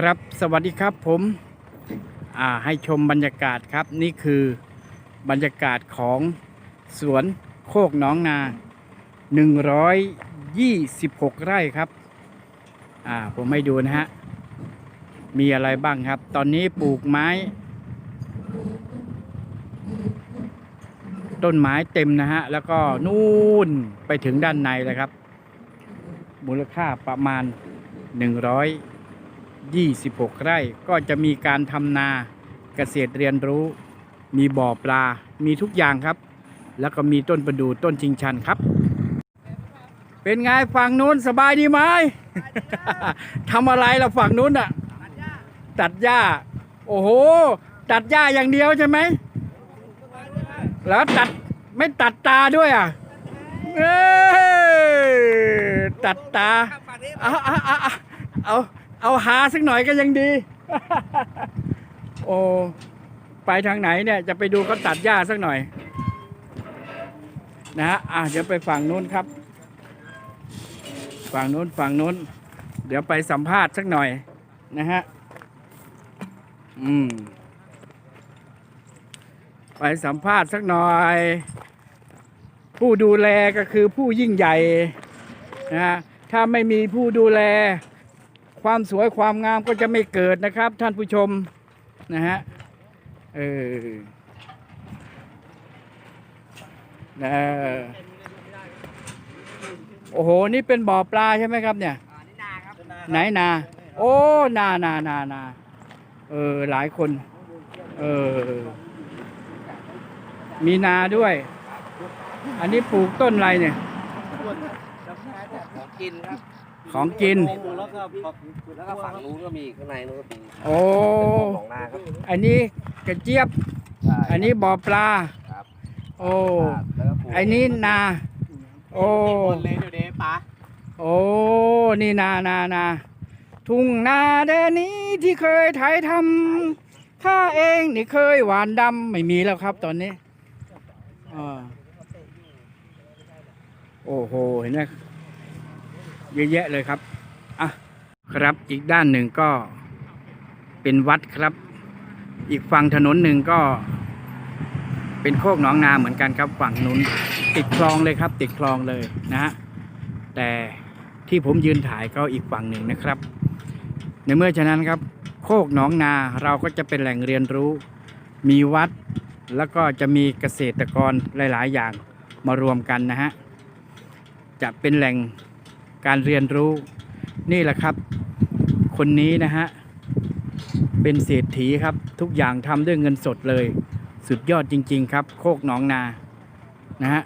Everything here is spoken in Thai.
ครับสวัสดีครับผมให้ชมบรรยากาศครับนี่คือบรรยากาศของสวนโคกน้องนา 126 ไร่ครับผมให้ดูนะฮะ มีอะไรบ้างครับ ตอนนี้ปลูกไม้ ต้นไม้เต็มนะฮะ แล้วก็นู่นไปถึงด้านในเลยครับ มูลค่าประมาณ 126 ไร่ก็จะมีการทำนาเกษตรเรียนรู้ มีบ่อปลา มีทุกอย่างครับ แล้วก็มีต้นประดู่ต้นชิงชันครับ เป็นไงฝั่งนู้นสบายดีไหมทำอะไรล่ะฝั่งนู้นอะ ตัดหญ้า โอ้โห ตัดหญ้าอย่างเดียวใช่ไหม แล้วตัดไม่ตัดตาด้วยอะเอ้ยตัดตา เอาเอาเอาเอา เอาหาสักหน่อยก็ยังดี โอ้ไปทางไหนเนี่ยจะไปดูเขาตัดหญ้าสักหน่อย นะฮะอะเดี๋ยวไปฝั่งนู้นครับ ฝั่งนู้นฝั่งนู้น เดี๋ยวไปสัมภาษณ์สักหน่อยนะฮะอืมไปสัมภาษณ์สักหน่อย ผู้ดูแลก็คือผู้ยิ่งใหญ่นะฮะถ้าไม่มีผู้ดูแล ความสวยความงามก็จะไม่เกิดนะครับ ท่านผู้ชมนะฮะเออนะโอ้โห นี่เป็นบ่อปลาใช่ไหมครับเนี่ยไหนนา โอ้นานานานาเออ หลายคน เออ มีนาด้วย อันนี้ปลูกต้นอะไรเนี่ยของกินครับ ของกิน แล้วก็แล้วก็ฝั่งนู้นก็มีข้างในนู้นก็มีโอ้ เป็นของหนองนาครับอันนี้กระเจี๊ยบ ใช่อันนี้บ่อปลา ครับ โอ้ แล้วก็ปลูกอันนี้นา โอ้เลยเดี๋ยวเดี๋ยวป้าโอ้ นี่นานานา ทุ่งนาแดนนี้ที่เคยไถทำข้าเองนี่เคยหวานดำไม่มีแล้วครับตอนนี้อ่าโอ้โห เห็นไหม เยอะแยะเลยครับอะครับอีกด้านหนึ่งก็เป็นวัดครับ อีกฝั่งถนนหนึ่งก็ เป็นโคกหนองนาเหมือนกันครับ ฝั่งนู้นติดคลองเลยครับ ติดคลองเลยนะฮะแต่ที่ผมยืนถ่ายก็อีกฝั่งหนึ่งนะครับ ในเมื่อฉะนั้นครับ โคกหนองนาเราก็จะเป็นแหล่งเรียนรู้ มีวัดแล้วก็จะมีเกษตรกรหลาย ๆ อย่างมารวมกันนะฮะจะเป็นแหล่ง การเรียนรู้นี่แหละครับ คนนี้นะฮะ เป็นเศรษฐีครับ ทุกอย่างทำด้วยเงินสดเลย สุดยอดจริง ๆ ครับ โคกหนองนานะฮะ